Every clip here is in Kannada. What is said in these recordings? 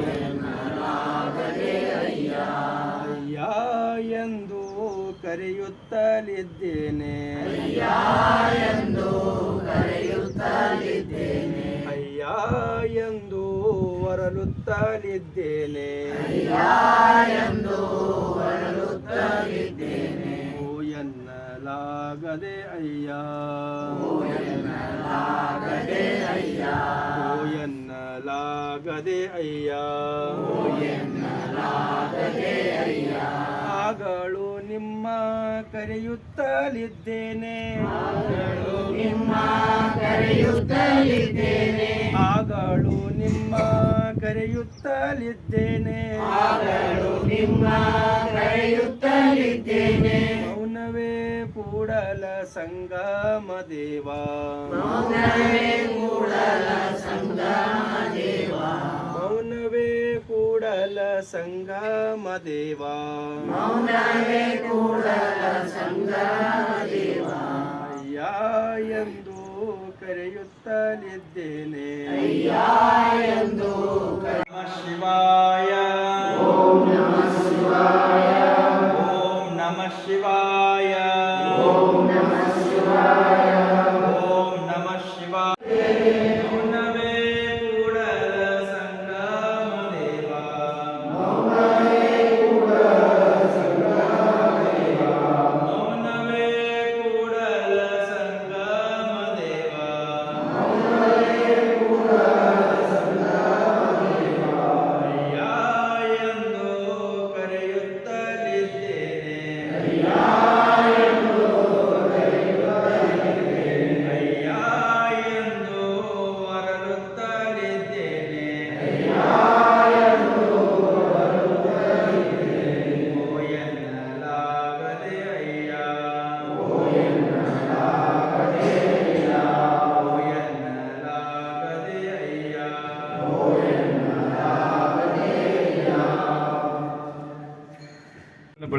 ಎನ್ನಲಾಗದೆ ಅಯ್ಯ. ಅಯ್ಯ ಎಂದು ಕರೆಯುತ್ತಲಿದ್ದೇನೆ. ಅಯ್ಯ ಎಂದು ಹೊರಲುತ್ತಲಿದ್ದೇನೆ. ಓ ಎನ್ನಲಾಗದೆ ಅಯ್ಯ. ಓ ಎನ್ನಲಾಗದೆ ಅಯ್ಯ. ಆಗಳು ನಿಮ್ಮ ಕರೆಯುತ್ತಲಿದ್ದೇನೆ. ಆಗಳು ನಿಮ್ಮ ಕರೆಯುತ್ತಲಿದ್ದೇನೆ. ಮೌನವೇ ಕೂಡಲ ಸಂಗಮ ದೇವಾ. ಮೌನವೇ ಸಂಗಮ ದೇವ ಅಯ್ಯ ಎಂದು ಕರೆಯುತ್ತಲಿದ್ದೇನೆ. ಶಿವಾಯ ಓಂ ನಮಃ ಶಿವಾಯ ಓಂ ನಮಃ ಶಿವಾಯ. ಓಂ ನಮಃ ಶಿವಾಯ.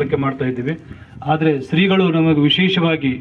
ಬಳಕೆ ಮಾಡ್ತಾ ಇದ್ದೀವಿ. ಆದರೆ ಶ್ರೀಗಳು ನಮಗೆ ವಿಶೇಷವಾಗಿ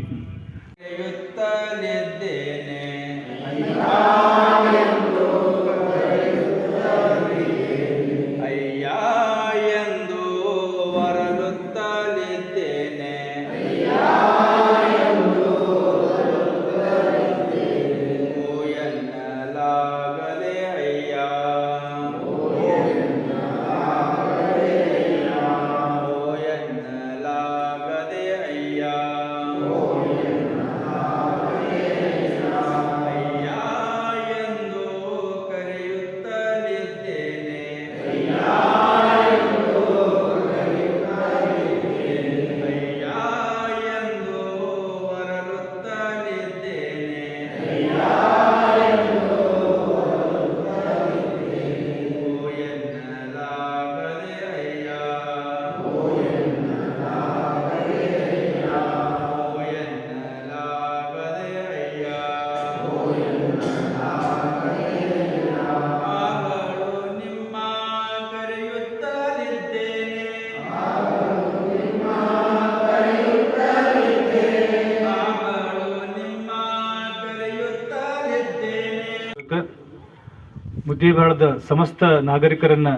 ಮುದ್ದೇಬೇಳದ ಸಮಸ್ತ ನಾಗರಿಕರನ್ನ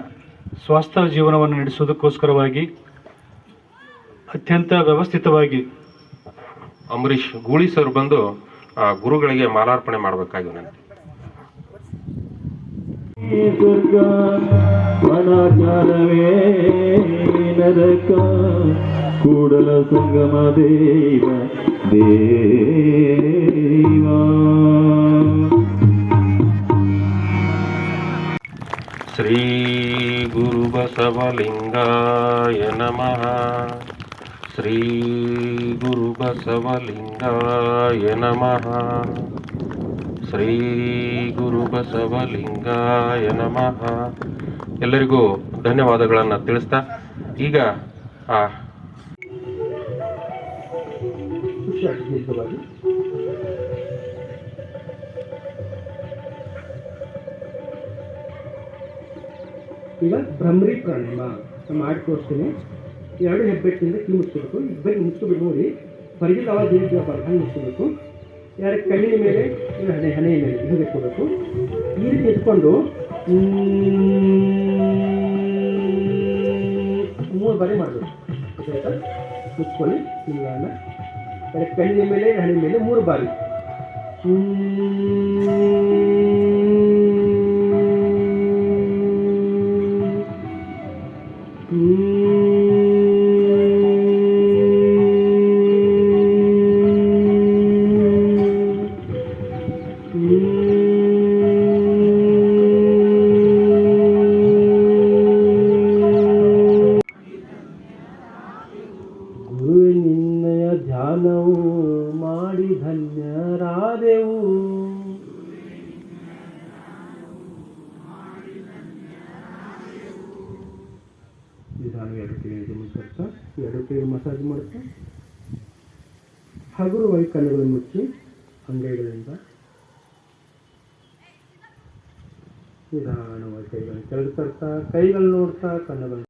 ಸ್ವಾಸ್ಥ್ಯ ಜೀವನವನ್ನು ನಡೆಸುವುದಕ್ಕೋಸ್ಕರವಾಗಿ ಅತ್ಯಂತ ವ್ಯವಸ್ಥಿತವಾಗಿ ಅಂಬರೀಷ್ ಗೂಳಿ ಸರ್ ಬಂದು ಆ, ಗುರುಗಳಿಗೆ ಮಾಲಾರ್ಪಣೆ ಮಾಡಬೇಕಾಗಿ ವಿನಂತಿ. ಕೂಡಲ ಸಂಗಮ ದೇವ ದೇವಾ. ಶ್ರೀ ಗುರು ಬಸವಲಿಂಗಾಯ ನಮಃ ಶ್ರೀ ಗುರು ಬಸವಲಿಂಗಾಯ ನಮಃ ಶ್ರೀ ಗುರು ಬಸವಲಿಂಗಾಯ ನಮಃ ಎಲ್ಲರಿಗೂ ಧನ್ಯವಾದಗಳನ್ನು ತಿಳಿಸ್ತಾ, ಈಗ, ಆ ಈಗ ಭ್ರಮರಿ ಪ್ರಾಣಾಯಾಮ ಮಾಡಿ ತೋರಿಸ್ತೀನಿ ಎರಡು ಹೆಬ್ಬೆಟ್ಟಿನಿಂದ ಕೀ ಮುಚ್ಕೋಬೇಕು ಇಬ್ಬರಿಗೆ ಮುಚ್ಕೋಬೇಕು ನೋಡಿ ಹೊರಗಿನ ಆವಾಜ್ ಏನು ಕೇಳಬಾರ್ದು ಹಂಗೆ ಮುಚ್ಕೋಬೇಕು ಎರಡು ಕಣ್ಣಿನ ಮೇಲೆ ಹಣೆ ಹಣೆ ಮೇಲೆ ಹೀಗೆ ಇಟ್ಕೋಬೇಕು. ಈ ರೀತಿ ಇಟ್ಕೊಂಡು ಮೂರು ಬಾರಿ ಮಾಡಬೇಕು. ಆಯ್ತಾ? ಮುಚ್ಕೊಳ್ಳಿ. ನಿಲ್ಲಾನ ಕರೆಕ್ಟ್ ಕಣ್ಣಿನ ಮೇಲೆ ಹಣೆ ಮೇಲೆ ಮೂರು ಬಾರಿ. Hum. ನಿಧಾನ ಎರಡು ಕೈಲಿ ಇದು ಮಾಡ್ತಾ ಎರಡು ಕಿವಿ ಮಸಾಜ್ ಮಾಡ್ತಾ. ಹಗುರವಾಗಿ ಕಣ್ಣುಗಳನ್ನು ಮುಚ್ಚಿ ಅಂಗೈಗಳಿಂದ ನಿಧಾನವಾಗಿ ಕೈಗಳನ್ನು ಕೆಳಗೆ ತರ್ತಾ, ಕೈಗಳು ನೋಡ್ತಾ, ಕಣ್ಣುಗಳನ್ನು